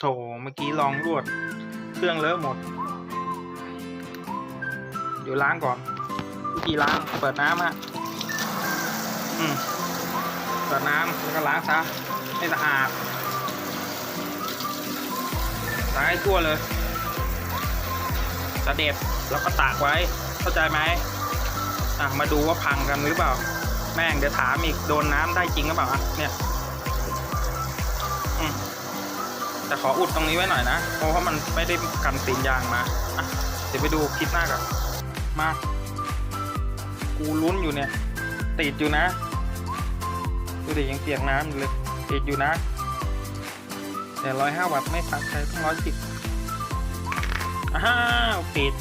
โถเมื่อกี้ลองรวด เครื่องเลอะหมด เดี๋ยวล้างก่อนวิธีล้างเปิดน้ำฮะอืมเปิดน้ำแล้วก็ล้างซะให้สะอาดล้างให้ทั่วเลยสะเด็ดแล้วก็ตากไว้ เข้าใจไหมอะมาดูว่าพังกันหรือเปล่า แม่งเดี๋ยวถามอีกโดนน้ำได้จริงหรือเปล่าเนี่ย แต่ขออุดตรงนี้ไว้หน่อยนะ เพราะว่ามันไม่ได้กันตีนยางมาอะเดี๋ยวไปดูคลิปหน้ากันมา กูลุ้นอยู่เนี่ย ติดอยู่นะ ดูดิยังเปียกน้ำอยู่เลย ติดอยู่นะ แต่ร้อยห้าวัตต์ไม่พักใช้ต้องร้อยสิบอ้าวติด